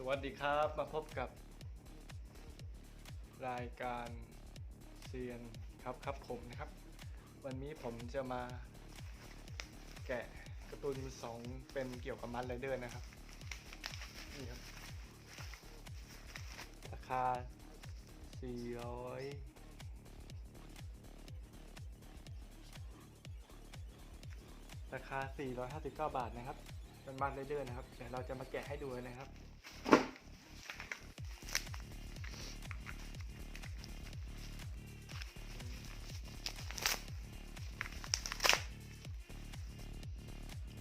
สวัสดีครับ มาพบกับ รายการเซียนครับครับผมนะครับ วันนี้ผมจะมาแกะการ์ตูนสองเป็นเกี่ยวกับมันไรเดอร์นะครับ นี่ครับ ราคา 400 ราคา 459 บาทนะครับ เป็นมันไรเดอร์นะครับ เดี๋ยวเราจะมาแกะให้ดูเลยนะครับ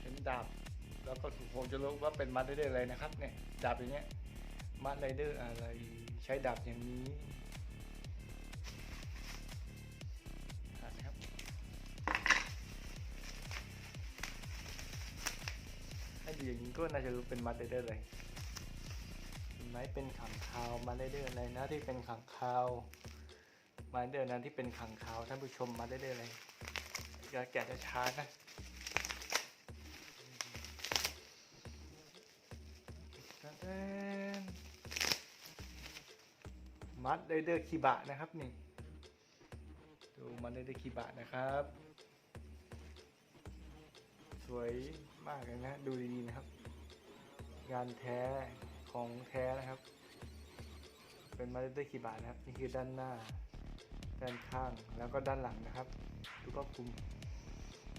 เห็นดาบ แล้วก็ผมจะรู้ว่าเป็นมัดไรเดอร์อะไรนะครับเนี่ย ดาบอย่างเงี้ยมัดไรเดอร์อะไร ใช้ดาบอย่างนี้ งนี้ก็น่าจะรู้เป็นมัดเดอร์เลยเห็นไหมเป็นขังคาวมัดเดอร์อะไรนะที่เป็นขังคาวมัดไรเดอร์นั้นที่เป็นขังคาวท่านผู้ชมมัดเดอร์อะไรจะแกะช้านะมัดไดเดอร์คีบะนะครับนี่ดูมัดไดเดอร์คีบะนะครับ สวย มากเลยนะ ดูดีๆนะครับ งานแท้ของแท้นะครับ เป็นมัดไดเดอร์คีบะนะครับ นี่คือด้านหน้า ด้านข้างแล้วก็ด้านหลังนะครับ ดูก็คุม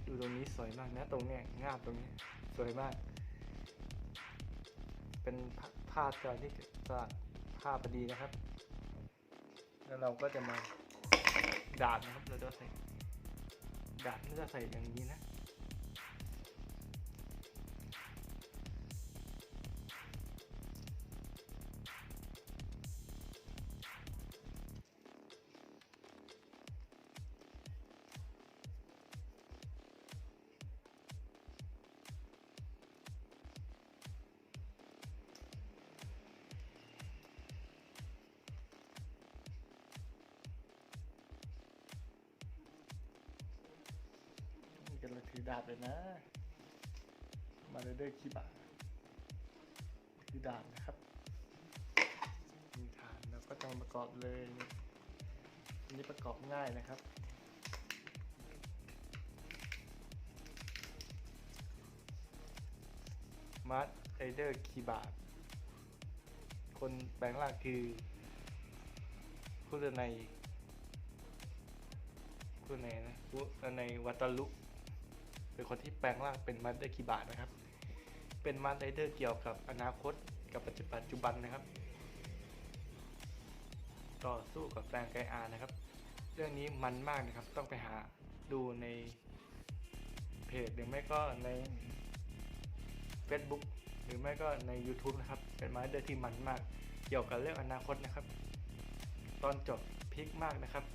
ดูตรงนี้สวยมากนะ ตรงเนี้ยงาบตรงนี้สวยมาก เป็นผ้าจอที่จากผ้าพอดีนะครับ แล้วเราก็จะมาดาบนะครับ เราจะใส่ดาบนี่จะใส่อย่างนี้นะ ดาบเลยนะ มาเลยด้วยคีบะถือดาบนะครับมีฐานแล้วก็จะมาประกอบเลยอันนี้ประกอบง่ายนะครับมาร์ไอเดอร์คีบาคนแปลงร่างคือคุรในคุรในนะคุรในวัตลุ เป็นคนที่แปลงร่างเป็นมาสเตอร์คีบานะครับ เป็นมาสไรเดอร์เกี่ยวกับอนาคตกับปัจจุบันนะครับ ต่อสู้กับแฟรงไกอานะครับ เรื่องนี้มันมากนะครับ ต้องไปหาดูในเพจหรือไม่ก็ใน Facebook หรือไม่ก็ใน YouTube นะครับ เป็นมาสเตอร์ที่มันมาก เกี่ยวกับเรื่องอนาคตนะครับ ตอนจบพลิกมากนะครับ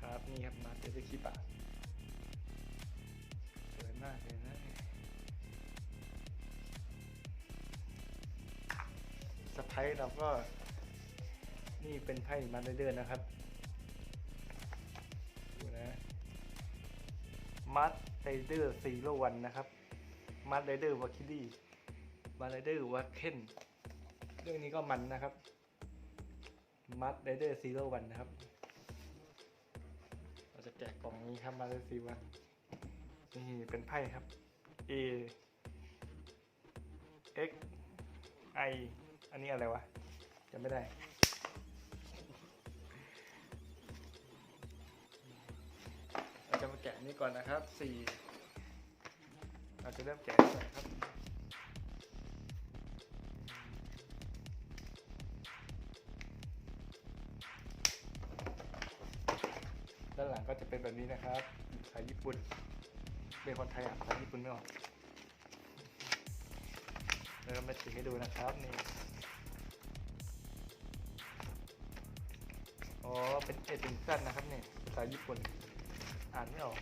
ครับนี่ครับมาสเตอร์คีบา สวยมากเลยนะสไปร์เราก็นี่เป็นไพ่มันเดอร์นะครับดูนะมัดไรเดอร์ซีโรวันนะครับมัดไรเดอร์วาคิลี่มัดไรเดอร์วาเคนเรื่องนี้ก็มันนะครับมัดไรเดอร์ซีโรวันนะครับ เราจะแกะกล่องนี้ครับมาเลยซีวัน นี่เป็นไพ่ครับ A X I อันนี้อะไรวะจำไม่ได้ เราจะมาแกะนนี้ก่อนนะครับสี่เราจะเริ่มแกะก่อนครับด้านหลังก็จะเป็นแบบนี้นะครับภาษาญี่ปุ่น เป็นคนไทยอ่านภาษาญี่ปุ่นไม่ออกแล้วก็มาฉีกให้ดูนะครับนี่อ๋อเป็นเอติงซันนะครับเนี่ยภาษาญี่ปุ่น อ่านไม่ออก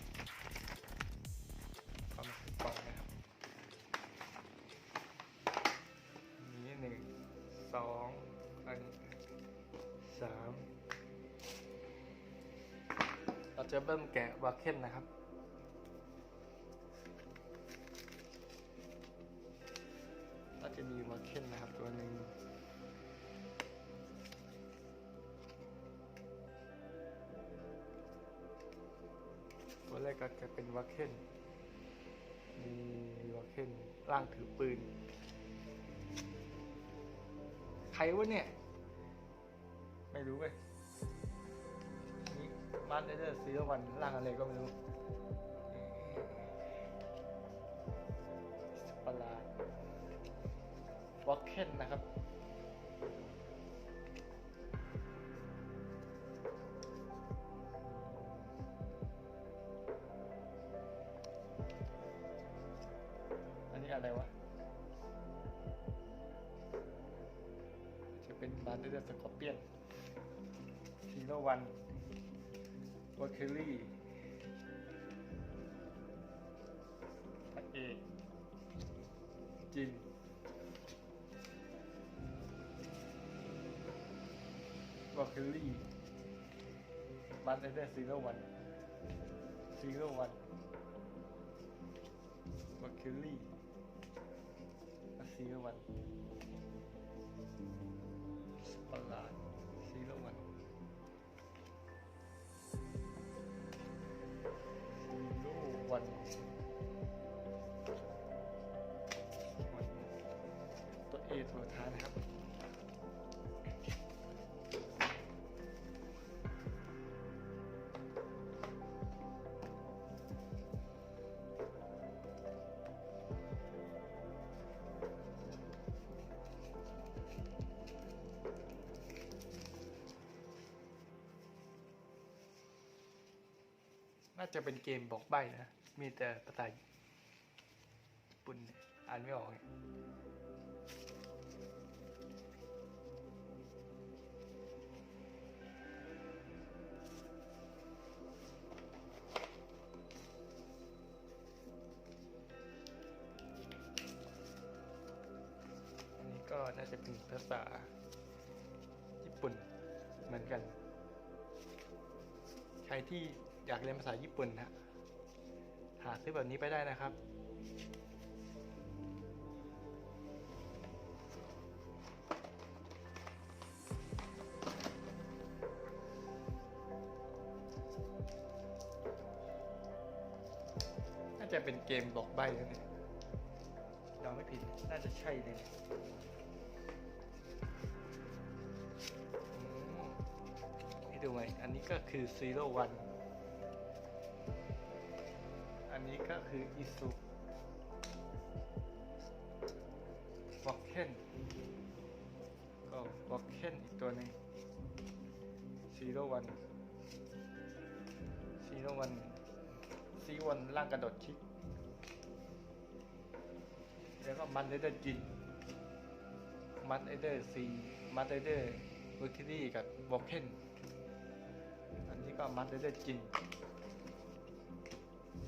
เอามาใส่องนะครับนี่หนึ่งสองอันนี้สามเราจะเริ่มแกะวาเคนนะครับ ก็จะเป็นวัคเคนมีวัคเคนร่างถือปืน ใครวะเนี่ย ไม่รู้เว้ยนี่มาร์เดอร์ซีวันร่างอะไรก็ไม่รู้สัตว์ประหลาดวัคเคนนะครับ อะไรวะ จะเป็นบาร์เดอร์สกอร์เปียนซีโรวันวอเคลลี่พระเอกจินวอเคลลี่บาร์เดอร์ซีโรวันซีโรวันวอเคลลี่ วันประห น่าจะเป็นเกมบอกใบนะ มีแต่ภาษาญี่ปุ่นอ่านไม่ออกเนี่ยอันนี้ก็น่าจะเป็นภาษาญี่ปุ่นเหมือนกัน ใครที่ อยากเรียนภาษาญี่ปุ่นนะหาซื้อแบบนี้ไปได้นะครับน่าจะเป็นเกมบอกใบ้นะเนี่ยเราไม่ผิด น่าจะใช่เลยเนี่ยอืมให้ดูไหมอันนี้ก็คือ Zero One นนี้ก็คืออิสุวอกเคนก็วอกเคนอีกตัวหนึ่งซีโรวันซีโรวันซีวันล่างกระโดดคิก แล้วก็มันเดอร์จินมันเดอร์ซีมันเดอร์เวอร์คิลี่กับวอกเคนอันนี้ก็มันเดอร์จิน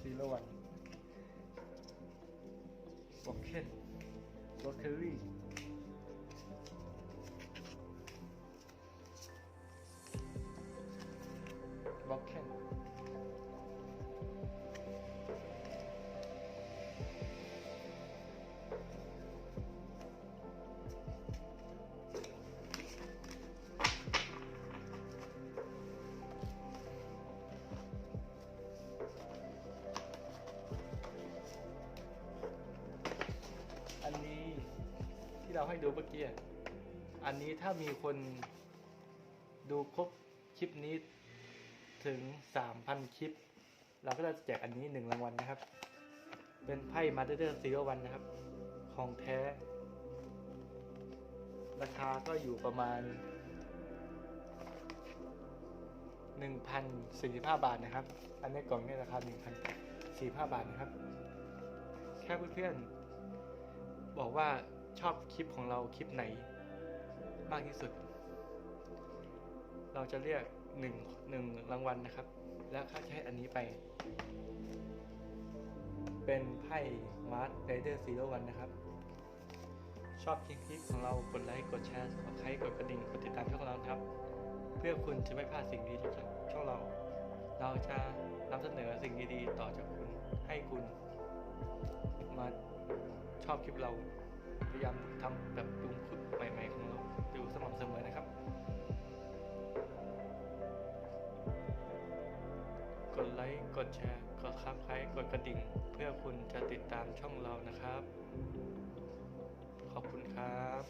ซีโรวัน วอก เราให้ดูเมื่อกี้ อันนี้ถ้ามีคนดูครบคลิปนี้ถึง 3,000 คลิป เราก็จะแจกอันนี้หนึ่งรางวัลนะครับ เป็นไพ่มาเตอร์ซีโรวันนะครับ ของแท้ ราคาก็อยู่ประมาณ 1,045 บาทนะครับ อันนี้กล่องนี้ราคา 1,045 บาทนะครับ แค่เพื่อนๆบอกว่า ชอบคลิปของเราคลิปไหน มากที่สุด เราจะเรียกหนึ่งหนึ่งรางวัลนะครับ แล้วค่าใช้อันนี้ไป เป็นไพ่มาร์ r ไรเดอร์ซีโร่วันนะครับ ชอบคลิปของเรากดไลค์กดแชร์กดไลค์กดกระดิ่งกดติดตามช่องเราครับ เพื่อคุณจะไม่พลาดสิ่งดีๆจากช่องเรา เราจะนำเสนอสิ่งดีๆ ต่อจากคุณให้คุณมาชอบคลิปเรา พยายามทำแบบปรุงคลิปใหม่ๆของเราอยู่สม่ำเสมอนะครับกดไลค์กดแชร์กกดซับคล้ายกดกระดิ่ง เพื่อคุณจะติดตามช่องเรานะครับ ขอบคุณครับ